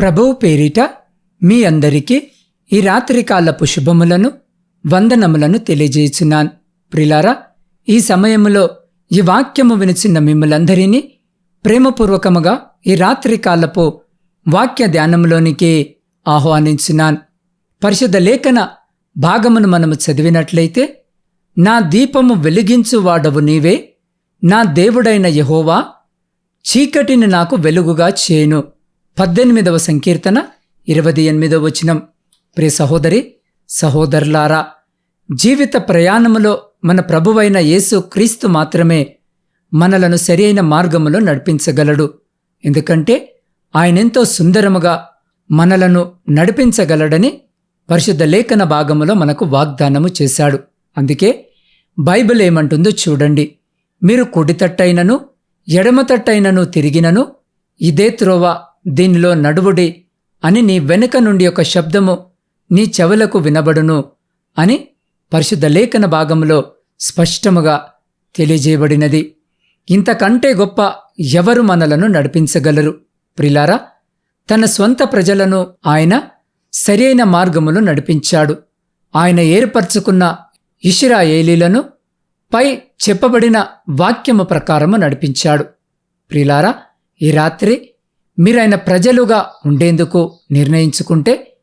ప్రభువు పేరిట మీ అందరికీ ఈ రాత్రికాలపు శుభములను వందనములను తెలియజేయుచున్నాను. ప్రిలారా ఈ సమయములో ఈ వాక్యము వినిచిన మిమ్మలందరినీ ప్రేమపూర్వకముగా ఈ రాత్రికాలపు వాక్య ధ్యానంలోనికి ఆహ్వానించినాన్ పరిశుద్ధ లేఖన భాగమును మనము చదివినట్లయితే నా దీపము వెలిగించువాడవు నీవే నా దేవుడైన యహోవా చీకటిని నాకు వెలుగుగా చేను పద్దెనిమిదవ సంకీర్తన ఇరవై ఎనిమిదవ వచనం. ప్రియ సహోదరి సహోదరులారా జీవిత ప్రయాణములో మన ప్రభువైన యేసు క్రీస్తు మాత్రమే మనలను సరియైన మార్గములో నడిపించగలడు. ఎందుకంటే ఆయనెంతో సుందరముగా మనలను నడిపించగలడని పరిశుద్ధ లేఖన భాగములో మనకు వాగ్దానము చేశాడు. అందుకే బైబిల్ ఏమంటుందో చూడండి. మీరు కుడితట్టైనను ఎడమతట్టైనను తిరిగినను ఇదే త్రోవ దీనిలో నడువుడి అని నీ వెనుక నుండి ఒక శబ్దము నీ చెవులకు వినబడును అని పరిశుద్ధ లేఖన భాగంలో స్పష్టముగా తెలియజేయబడినది. ఇంతకంటే గొప్ప ఎవరు మనలను నడిపించగలరు? ప్రిలారా తన స్వంత ప్రజలను ఆయన సరియైన మార్గములో నడిపించాడు. ఆయన ఏర్పరచుకున్న ఇషిరాయేలీలను పై చెప్పబడిన వాక్యము ప్రకారము నడిపించాడు. ప్రిలారా ఈ రాత్రి మీరైన ప్రజలుగా ఉండేందుకు నిర్ణయించుకుంటే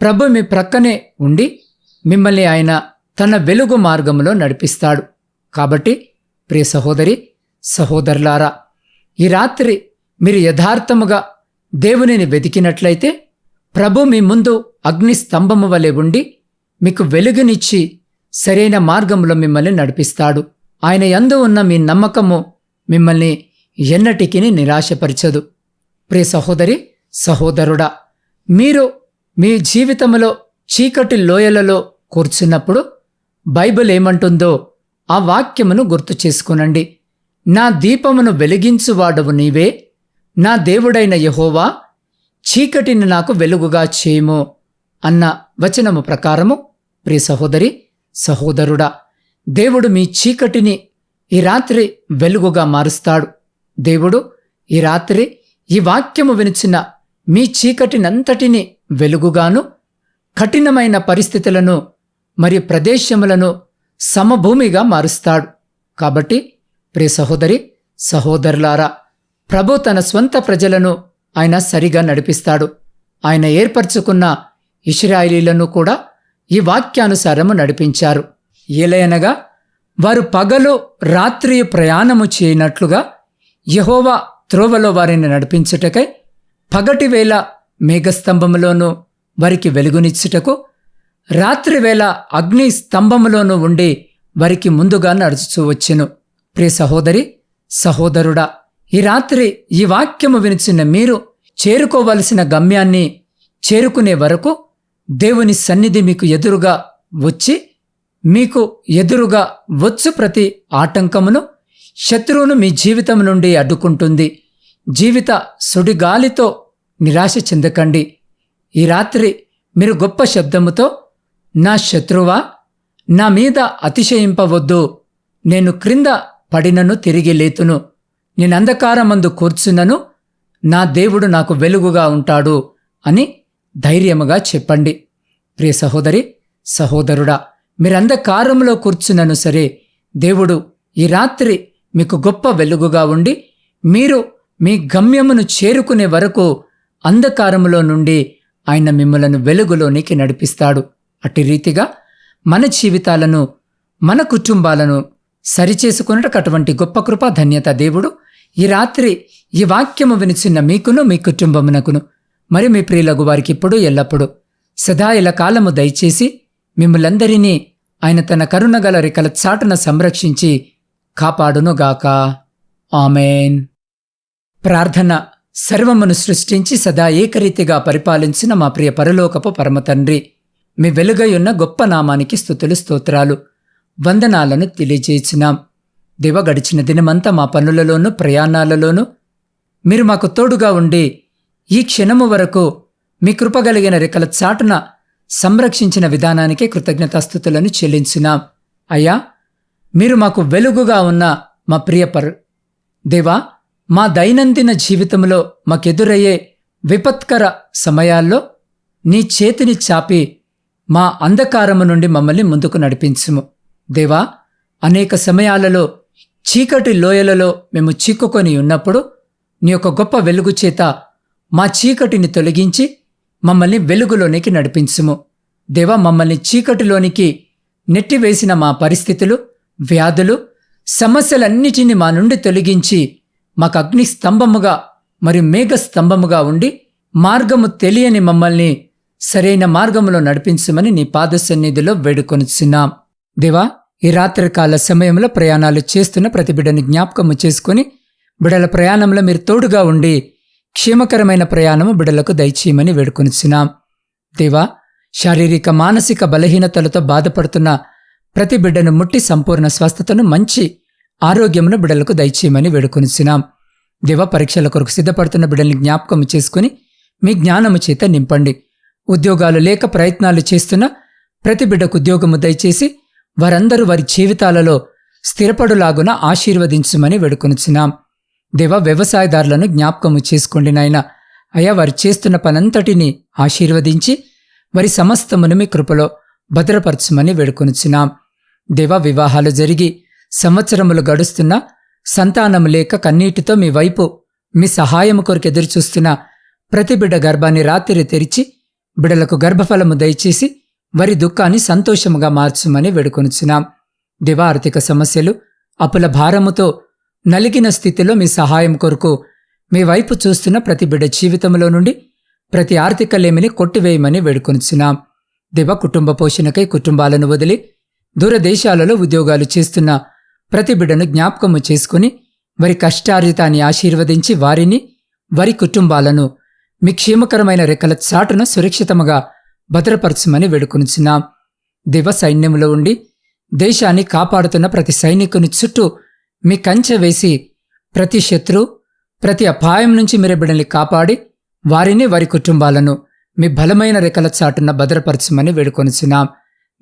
ప్రభు మీ ప్రక్కనే ఉండి మిమ్మల్ని ఆయన తన వెలుగు మార్గంలో నడిపిస్తాడు. కాబట్టి ప్రియ సహోదరి సహోదరులారా ఈ రాత్రి మీరు యథార్థముగా దేవునిని వెతికినట్లయితే ప్రభు మీ ముందు అగ్ని స్తంభము వలె ఉండి మీకు వెలుగునిచ్చి సరైన మార్గంలో మిమ్మల్ని నడిపిస్తాడు. ఆయన యందు ఉన్న మీ నమ్మకము మిమ్మల్ని ఎన్నటికీ నిరాశపరచదు. ప్రియ సహోదరి సహోదరుడా మీరు మీ జీవితంలో చీకటి లోయలలో కూర్చున్నప్పుడు బైబిల్ ఏమంటుందో ఆ వాక్యమును గుర్తు చేసుకునండి. నా దీపమును వెలిగించువాడవు నీవే నా దేవుడైన యహోవా చీకటిని నాకు వెలుగుగా చేయము అన్న వచనము ప్రకారము ప్రియ సహోదరి సహోదరుడా దేవుడు మీ చీకటిని ఈ రాత్రి వెలుగుగా మారుస్తాడు. దేవుడు ఈ రాత్రి ఈ వాక్యము వినిచిన మీ చీకటినంతటిని వెలుగుగాను కఠినమైన పరిస్థితులను మరియు ప్రదేశములను సమభూమిగా మారుస్తాడు. కాబట్టి ప్రియ సహోదరి సహోదరులారా ప్రభు తన స్వంత ప్రజలను ఆయన సరిగా నడిపిస్తాడు. ఆయన ఏర్పరచుకున్న ఇస్రాయిలీలను కూడా ఈ వాక్యానుసారము నడిపించారు. ఏలయనగా వారు పగలు రాత్రి ప్రయాణము చేయనట్లుగా యహోవా త్రోవలో వారిని నడిపించుటకై పగటివేళ మేఘస్తంభములోనూ వారికి వెలుగునిచ్చుటకు రాత్రివేళ అగ్ని స్తంభములోనూ ఉండి వారికి ముందుగా నడుచుచూ వచ్చెను. ప్రియ సహోదరి సహోదరుడా ఈ రాత్రి ఈ వాక్యము వినిచిన మీరు చేరుకోవలసిన గమ్యాన్ని చేరుకునే వరకు దేవుని సన్నిధి మీకు ఎదురుగా వచ్చి మీకు ఎదురుగా వచ్చు ప్రతి ఆటంకమును శత్రువును మీ జీవితం నుండి అడ్డుకుంటుంది. జీవిత సుడిగాలితో నిరాశ చెందకండి. ఈ రాత్రి మీరు గొప్ప శబ్దముతో నా శత్రువా నా మీద అతిశయింపవద్దు. నేను క్రింద పడినను తిరిగి లేతును. నేను అంధకారమందు కూర్చున్నను నా దేవుడు నాకు వెలుగుగా ఉంటాడు అని ధైర్యముగా చెప్పండి. ప్రియ సహోదరి సహోదరుడా మీరంధకారంలో కూర్చున్నను సరే. దేవుడు ఈ రాత్రి మీకు గొప్ప వెలుగుగా ఉండి మీరు మీ గమ్యమును చేరుకునే వరకు అంధకారములో నుండి ఆయన మిమ్మలను వెలుగులోనికి నడిపిస్తాడు. అట్టి రీతిగా మన జీవితాలను మన కుటుంబాలను సరిచేసుకున్నట్టు అటువంటి గొప్ప కృప ధన్యత దేవుడు ఈ రాత్రి ఈ వాక్యము వినిచిన్న మీకును మీ కుటుంబమునకును మరి మీ ప్రియులకు వారికి ఇప్పుడు ఎల్లప్పుడూ సదా ఇలా కాలము దయచేసి మిమ్మలందరినీ ఆయన తన కరుణగల రికల చాటున సంరక్షించి కాపాడునుగాక. ఆమెన్. ప్రార్థన సర్వమును సృష్టించి సదా ఏకరీతిగా పరిపాలించిన మా ప్రియ పరలోకపు పరమతండ్రి. మీ వెలుగయున్న గొప్ప నామానికి స్థుతులు స్తోత్రాలు వందనాలను తెలియజేసినాం. దివ గడిచిన దినమంతా మా పనులలోనూ ప్రయాణాలలోనూ మీరు మాకు తోడుగా ఉండి ఈ క్షణము వరకు మీ కృపగలిగిన రెక్కల చాటున సంరక్షించిన విధానానికి కృతజ్ఞతాస్థుతులను చెల్లించున్నాం అయ్యా మీరు మాకు వెలుగుగా ఉన్న మా ప్రియ పరు దేవా మా దైనందిన జీవితంలో మాకెదురయ్యే విపత్కర సమయాల్లో నీ చేతిని చాపి మా అంధకారము నుండి మమ్మల్ని ముందుకు నడిపించుము. దేవా అనేక సమయాలలో చీకటి లోయలలో మేము చిక్కుకొని ఉన్నప్పుడు నీ యొక్క గొప్ప వెలుగు చేత మా చీకటిని తొలగించి మమ్మల్ని వెలుగులోనికి నడిపించుము. దేవా మమ్మల్ని చీకటిలోనికి నెట్టివేసిన మా పరిస్థితులు వ్యాధులు సమస్యలన్నిటినీ మా నుండి తొలగించి మాకు అగ్ని స్తంభముగా మరియు మేఘ స్తంభముగా ఉండి మార్గము తెలియని మమ్మల్ని సరైన మార్గములో నడిపించమని నీ పాద సన్నిధిలో వేడుకొనిచున్నాం. దేవా ఈ రాత్రికాల సమయంలో ప్రయాణాలు చేస్తున్న ప్రతి బిడ్డని జ్ఞాపకము చేసుకుని బిడల ప్రయాణంలో మీరు తోడుగా ఉండి క్షేమకరమైన ప్రయాణము బిడలకు దయచేయమని వేడుకొనిచున్నాం. దేవా శారీరక మానసిక బలహీనతలతో బాధపడుతున్న ప్రతి బిడ్డను ముట్టి సంపూర్ణ స్వస్థతను మంచి ఆరోగ్యమును బిడలకు దయచేయమని వేడుకొనిచ్చినాం దేవ పరీక్షల కొరకు సిద్ధపడుతున్న బిడల్ని జ్ఞాపకం చేసుకుని మీ జ్ఞానము చేత నింపండి. ఉద్యోగాలు లేక ప్రయత్నాలు చేస్తున్న ప్రతి బిడ్డకు ఉద్యోగము దయచేసి వారందరూ వారి జీవితాలలో స్థిరపడులాగున ఆశీర్వదించమని వేడుకొనిచ్చినాం దేవ వ్యవసాయదారులను జ్ఞాపకము చేసుకోండి నాయన. అయా వారు చేస్తున్న పనంతటిని ఆశీర్వదించి వారి సమస్తమును మీ కృపలో భద్రపరచమని వేడుకొనిచ్చినాం దేవ వివాహాలు జరిగి సంవత్సరములు గడుస్తున్నా సంతానము లేక కన్నీటితో మీ వైపు మీ సహాయము కొరకు ఎదురుచూస్తున్న ప్రతి బిడ్డ గర్భాన్ని రాత్రి తెరిచి బిడలకు గర్భఫలము దయచేసి వారి దుఃఖాన్ని సంతోషముగా మార్చుమని వేడుకొనుచున్నాం. దివ ఆర్థిక సమస్యలు అప్పుల భారముతో నలిగిన స్థితిలో మీ సహాయం కొరకు మీ వైపు చూస్తున్న ప్రతి బిడ్డ జీవితంలో నుండి ప్రతి ఆర్థిక లేమిని కొట్టివేయమని వేడుకొనుచున్నాం. దివ కుటుంబ పోషణకై కుటుంబాలను వదిలి దూరదేశాలలో ఉద్యోగాలు చేస్తున్న ప్రతి బిడ్డను జ్ఞాపకము చేసుకుని వారి కష్టార్జితాన్ని ఆశీర్వదించి వారిని వారి కుటుంబాలను మీ క్షేమకరమైన రెక్కల చాటున సురక్షితముగా భద్రపరచమని వేడుకొనిచున్నాం. దివ సైన్యంలో ఉండి దేశాన్ని కాపాడుతున్న ప్రతి సైనికుని చుట్టూ మీ కంచె వేసి ప్రతి శత్రు ప్రతి అపాయం నుంచి మీరు బిడ్డల్ని కాపాడి వారిని వారి కుటుంబాలను మీ బలమైన రెక్కల చాటున భద్రపరచమని వేడుకొనిచున్నాం.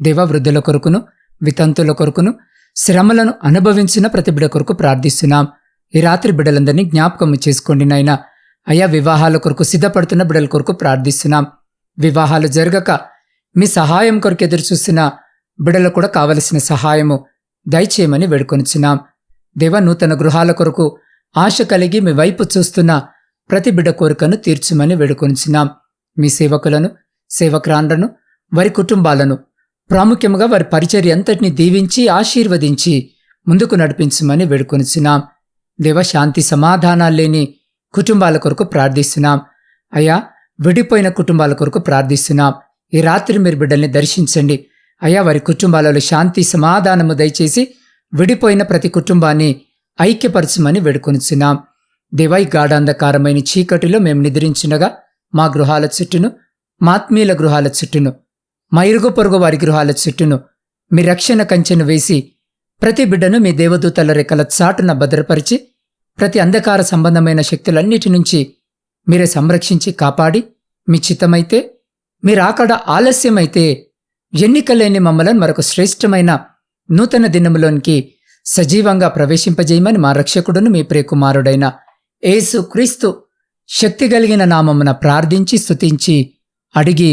దేవ వృద్ధుల కొరకును వితంతుల కొరకును శ్రమలను అనుభవించిన ప్రతి బిడ కొరకు ప్రార్థిస్తున్నాం. ఈ రాత్రి బిడలందరినీ జ్ఞాపకం చేసుకోండి నాయన. అయా వివాహాల కొరకు సిద్ధపడుతున్న బిడల కొరకు ప్రార్థిస్తున్నాం. వివాహాలు జరగక మీ సహాయం కొరకు ఎదురు చూసిన బిడలకు కూడా కావలసిన సహాయము దయచేయమని వేడుకొనిచున్నాం. దేవ నూతన గృహాల కొరకు ఆశ కలిగి మీ వైపు చూస్తున్న ప్రతి బిడ్డ కోరికను తీర్చుమని వేడుకొనిచున్నాం. మీ సేవకులను సేవక్రాండ్లను వారి కుటుంబాలను ప్రాముఖ్యముగా వారి పరిచర్య అంతటిని దీవించి ఆశీర్వదించి ముందుకు నడిపించమని వేడుకొనిచున్నాం. దేవ శాంతి సమాధానాలు లేని కుటుంబాల కొరకు ప్రార్థిస్తున్నాం. అయ్యా విడిపోయిన కుటుంబాల కొరకు ప్రార్థిస్తున్నాం. ఈ రాత్రి మీరు బిడ్డల్ని దర్శించండి. అయ్యా వారి కుటుంబాలలో శాంతి సమాధానము దయచేసి విడిపోయిన ప్రతి కుటుంబాన్ని ఐక్యపరచమని వేడుకొనిచున్నాం. దివై గాఢాంధకారమైన చీకటిలో మేము నిద్రించినగా మా గృహాల చుట్టూను మాత్మీయుల గృహాల చుట్టూను మా ఇరుగు పొరుగు వారి గృహాల చుట్టూను మీ రక్షణ కంచెను వేసి ప్రతి బిడ్డను మీ దేవదూతల రెక్కల చాటున భద్రపరిచి ప్రతి అంధకార సంబంధమైన శక్తులన్నిటి నుంచి మీరే సంరక్షించి కాపాడి మీ చిత్తమైతే మీరాకడ ఆలస్యమైతే ఎన్నికలేని మమ్మలను మరొక శ్రేష్టమైన నూతన దినములోనికి సజీవంగా ప్రవేశింపజేయమని మా రక్షకుడును మీ ప్రియకుమారుడైన యేసు క్రీస్తు శక్తి కలిగిన నామమున ప్రార్థించి స్తుతించి అడిగి